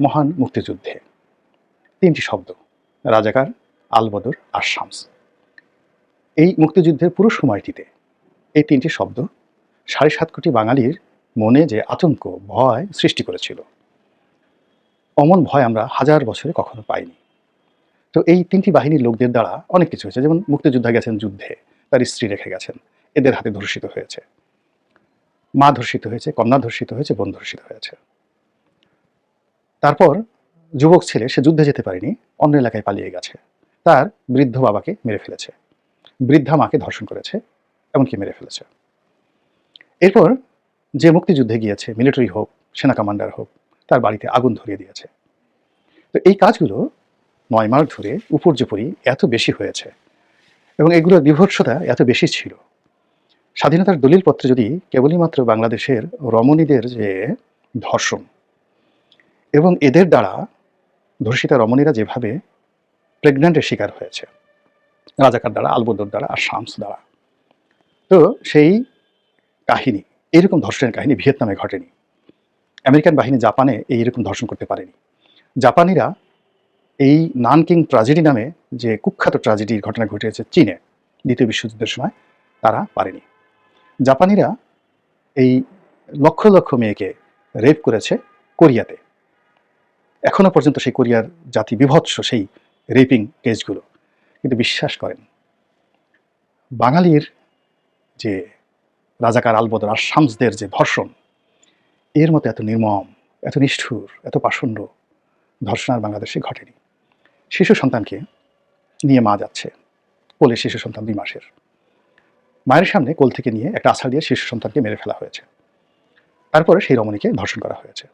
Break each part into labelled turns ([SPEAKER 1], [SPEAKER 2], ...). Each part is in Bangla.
[SPEAKER 1] মহান মুক্তিযুদ্ধে। তিনটি শব্দ, রাজাকার, আলবদর আর শামস। এই মুক্তিযুদ্ধের পুরো সময়টিতে এই তিনটি শব্দ সাড়ে সাত কোটি বাঙালির মনে যে আতঙ্ক, ভয় সৃষ্টি করেছিল। অমন ভয় আমরা হাজার বছরে কখনো পাইনি। তো এই তিনটি বাহিনীর লোকদের দ্বারা অনেক কিছু হয়েছে। যেমন মুক্তিযোদ্ধা গেছেন যুদ্ধে, তার স্ত্রী রেখে গেছেন, এদের হাতে ধর্ষিত হয়েছে। মা ধর্ষিত হয়েছে, কন্যা ধর্ষিত হয়েছে, বোন ধর্ষিত হয়েছে। তারপর যুবক ছেলে, সে যুদ্ধে যেতে পারেনি, অন্য এলাকায় পালিয়ে গেছে। তার বৃদ্ধ বাবাকে মেরে ফেলেছে। বৃদ্ধা মাকে ধর্ষণ করেছে, এমনকি মেরে ফেলেছে। এরপর যে মুক্তিযুদ্ধে গিয়েছে মিলিটারি হোক, সেনা কমান্ডার হোক, তার বাড়িতে আগুন ধরিয়ে দিয়েছে। তো এই কাজগুলো নয় মাস ধরে উপর্যুপরি এত বেশি হয়েছে এবং এগুলোর বিভৎসতা এত বেশি ছিল। স্বাধীনতার দলিলপত্রে যদি কেবলই মাত্র বাংলাদেশের রমণীদের যে ধর্ষণ এবং এদের দ্বারা ধর্ষিতা রমণীরা যেভাবে প্রেগন্যান্টের শিকার হয়েছে, রাজাকার দ্বারা, আলবদর দ্বারা আর শামস দ্বারা। তো সেই কাহিনী এইরকম ধর্ষণের কাহিনী ভিয়েতনামে ঘটেনি। আমেরিকান বাহিনী জাপানে এইরকম ধর্ষণ করতে পারেনি। জাপানিরা এই নানকিং ট্রাজেডি নামে যে কুখ্যাত ট্রাজেডির ঘটনা ঘটেছে চীনে, দ্বিতীয় বিশ্বযুদ্ধের সময়, তারা পারেনি। জাপানিরা এই লক্ষ লক্ষ মেয়েকে রেপ করেছে কোরিয়াতে। এখনও পর্যন্ত সেই কোরিয়ার জাতি বিভৎস সেই রেপিং কেসগুলো। কিন্তু বিশ্বাস করেন, বাঙালির যে রাজাকার আলবদর আর শামসদের যে ধর্ষণ, এর মতো এত নির্মম, এত নিষ্ঠুর, এত পাষণ্ড ধর্ষণ আর বাংলাদেশে ঘটেনি। শিশু সন্তানকে নিয়ে মা যাচ্ছে, কোলে শিশু সন্তান দুই মাসের। মায়ের সামনে কোল থেকে নিয়ে একটা আছাড় দিয়ে শিশু সন্তানকে মেরে ফেলা হয়েছে। তারপরে সেই রমণীকে ধর্ষণ করা হয়েছে।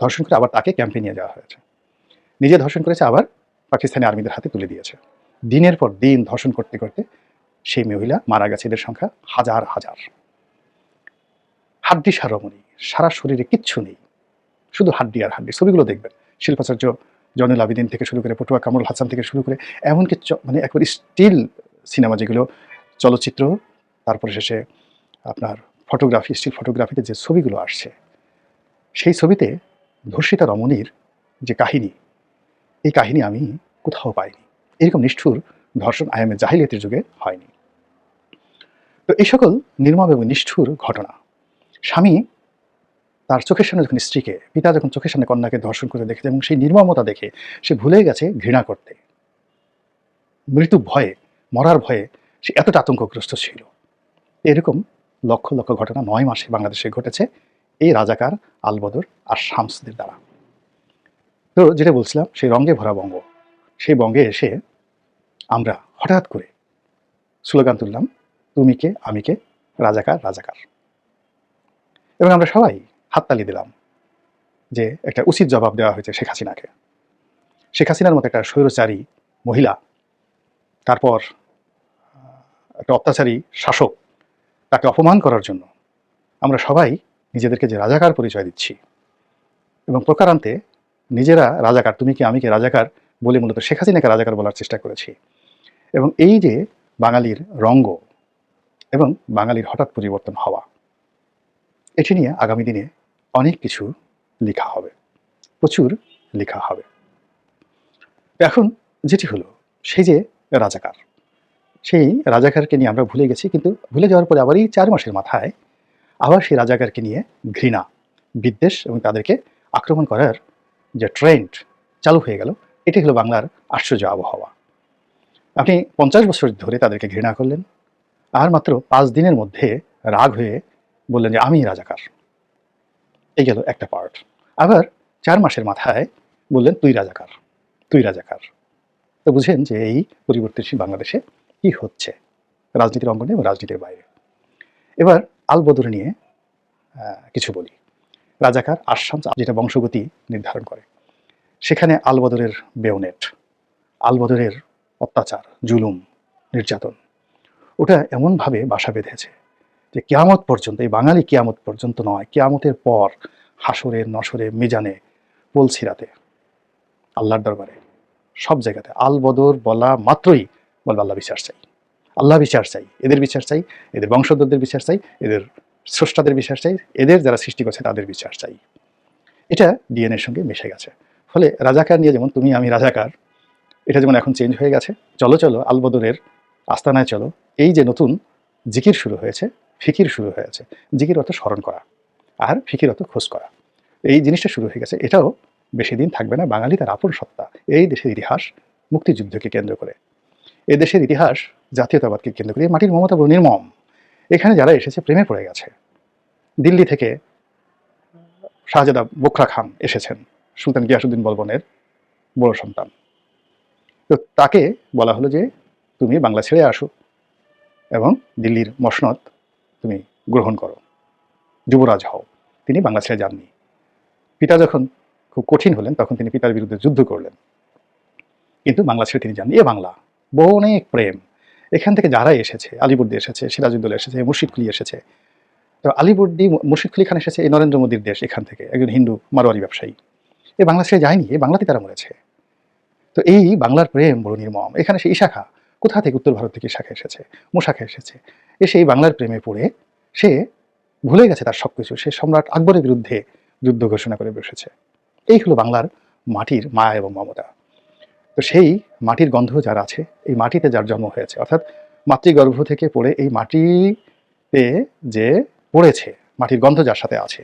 [SPEAKER 1] ধর্ষণ করে আবার তাকে ক্যাম্পে নিয়ে যাওয়া হয়েছে। নিজে ধর্ষণ করেছে, আবার পাকিস্তানি আর্মিদের হাতে তুলে দিয়েছে। দিনের পর দিন ধর্ষণ করতে করতে সেই মহিলা মারা গেছে। এদের সংখ্যা হাজার হাজার। হাড্ডি সারমণি, সারা শরীরে কিচ্ছু নেই। শুধু হাড্ডি আর হাড্ডি। ছবিগুলো দেখবেন। শিল্পাচার্য জয়নুল আবিদিন থেকে শুরু করে, পটুয়া কামরুল হাসান থেকে শুরু করে, এমনকি মানে একবার স্টিল সিনেমা যেগুলো, চলচ্চিত্র, তারপরে শেষে আপনার ফটোগ্রাফি, স্টিল ফটোগ্রাফিতে যে ছবিগুলো আসছে, সেই ছবিতে ধর্ষিতা রমণীর যে কাহিনী, এই কাহিনী আমি কোথাও পাইনি। এরকম নিষ্ঠুর ধর্ষণ আয়ামে জাহিলিয়াতের যুগে হয়নি। তো এই সকল নির্মম এবং নিষ্ঠুর ঘটনা, স্বামী তার চোখের সামনে যখন স্ত্রীকে, পিতা যখন চোখের সামনে কন্যাকে ধর্ষণ করে দেখেছে এবং সেই নির্মমতা দেখে সে ভুলে গেছে ঘৃণা করতে। মৃত্যু ভয়ে, মরার ভয়ে সে এতটা আতঙ্কগ্রস্ত ছিল। এরকম লক্ষ লক্ষ ঘটনা নয় মাসে বাংলাদেশে ঘটেছে। এই রাজাকার আলবদর আর শামসদের দ্বারা। তো যেটা বলছিলাম, সেই রঙে ভরা বঙ্গ। সেই বঙ্গে এসে আমরা হঠাৎ করে স্লোগান তুললাম, তুমি কে, আমি কে, রাজাকার রাজাকার। এবং আমরা সবাই হাততালি দিলাম যে একটা উচিত জবাব দেওয়া হয়েছে শেখ হাসিনাকে। শেখ হাসিনার মতো একটা স্বৈরচারী মহিলা, তারপর একটা অত্যাচারী শাসক, তাকে অপমান করার জন্য আমরা সবাই নিজেদেরকে যে রাজাকার পরিচয় দিচ্ছি। এবং প্রকারান্তে নিজেরা রাজাকার, তুমি কি আমি কি রাজাকার বলে মূলত শেখ হাসিনাকে রাজাকার বলার চেষ্টা করেছি। এবং এই যে বাঙালির রঙ্গ এবং বাঙালির হঠাৎ পরিবর্তন হওয়া, এটি নিয়ে আগামী দিনে অনেক কিছু লেখা হবে, প্রচুর লেখা হবে। এখন যেটি হলো, সেই যে রাজাকার, সেই রাজাকারকে নিয়ে আমরা ভুলে গেছি, কিন্তু ভুলে যাওয়ার পরে আবার এই চার মাসের মাথায় আবার সেই রাজাকারকে নিয়ে ঘৃণা, বিদ্বেষ এবং তাদেরকে আক্রমণ করার যে ট্রেন্ড চালু হয়ে গেল, এটি হলো বাংলার আশ্চর্য আবহাওয়া। আপনি পঞ্চাশ বছর ধরে তাদেরকে ঘৃণা করলেন, আর মাত্র পাঁচ দিনের মধ্যে রাগ হয়ে বললেন যে আমি রাজাকার। এই গেল একটা পার্ট আবার চার মাসের মাথায় বললেন, তুই রাজাকার তুই রাজাকার। তো বুঝেন যে এই পরিবর্তনশীল বাংলাদেশে কি হচ্ছে, রাজনীতির অঙ্গনে এবং রাজনীতির বাইরে। এবার আলবদর নিয়ে কিছু বলি। রাজাকার আসাম যেটা বংশগতি নির্ধারণ করে। সেখানে আলবদরের বেওনেট আলবদরের অত্যাচার, জুলুম, নির্যাতন, ওটা এমনভাবে বাসা বেঁধেছে যে কেয়ামত পর্যন্ত, এই বাঙালি কেয়ামত পর্যন্ত নয়, কেয়ামতের পর হাসরে, নসরে, মিজানে পলছিরাতে আল্লাহর দরবারে, সব জায়গাতে আলবদর বলা মাত্রই বলবে আল্লাহ বিচার চাই। আল্লাহ বিচার চাই, এদের বিচার চাই, এদের বংশধরদের বিচার চাই, এদের স্রষ্টাদের বিচার চাই, এদের যারা সৃষ্টি করছে তাদের বিচার চাই। এটা ডিএনএর সঙ্গে মিশে গেছে। ফলে রাজাকার নিয়ে যেমন তুমি, আমি রাজাকার, এটা যেমন এখন চেঞ্জ হয়ে গেছে, চলো চলো, আলবদরের আস্তানায় চলো। এই যে নতুন জিকির শুরু হয়েছে, ফিকির শুরু হয়েছে, জিকির অত স্মরণ করা আর ফিকির অত খোঁজ করা। এই জিনিসটা শুরু হয়ে গেছে, এটাও বেশি দিন থাকবে না, বাঙালি তার আপন সত্তা, এই দেশের ইতিহাস মুক্তিযুদ্ধকে কেন্দ্র করে। এই দেশের ইতিহাস জাতীয়তাবাদকে কেন্দ্র করে মাটির মমতা বড় নির্মম। এখানে যারা এসেছে, প্রেমে পড়ে গেছে। দিল্লি থেকে শাহজাদা বোখরা খান এসেছেন, সুলতান গিয়াসুদ্দিন বলবনের বড় সন্তান। তো তাকে বলা হলো যে, তুমি বাংলা ছেড়ে আসো এবং দিল্লির মসনদ তুমি গ্রহণ করো। যুবরাজ হও। তিনি বাংলা ছেড়ে যাননি। পিতা যখন খুব কঠিন হলেন, তখন তিনি পিতার বিরুদ্ধে যুদ্ধ করলেন। কিন্তু বাংলা ছেড়ে তিনি যাননি। এ বাংলা, বহু অনেক প্রেম। এখান থেকে যারা এসেছে আলিবর্দি এসেছে, সিরাজউদ্দৌলা এসেছে মুর্শিদকুলি এসেছে, তো আলিবর্দি মুর্শিদকুলি খান এসেছে এই নরেন্দ্র মোদীর দেশ এখান থেকে, একজন হিন্দু মারোয়ারি ব্যবসায়ী। এ বাংলা ছেড়ে যায়নি এই বাংলাতে তারা মরেছে। তো এই বাংলার প্রেম বড় নির্মম। এখানে সেই শাখা, কোথা থেকে উত্তর ভারত থেকে শাখা এসেছে? মুশাখা এসেছে। এসে এই বাংলার প্রেমে পড়ে, সে ভুলে গেছে তার সবকিছু। সে সম্রাট আকবরের বিরুদ্ধে যুদ্ধ ঘোষণা করে বসেছে। এই হলো বাংলার মাটির মায়া এবং মমতা। তো সেই মাটির গন্ধ যার আছে, এই মাটিতে যার জন্ম হয়েছে, অর্থাৎ মাতৃগর্ভ থেকে পড়ে এই মাটিতে যে পড়েছে, মাটির গন্ধ যার সাথে আছে,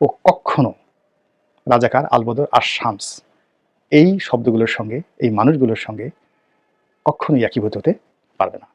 [SPEAKER 1] ও কখনো রাজাকার আলবদর আর শামস এই শব্দগুলোর সঙ্গে, এই মানুষগুলোর সঙ্গে কখনোই একীভূত হতে পারবে না।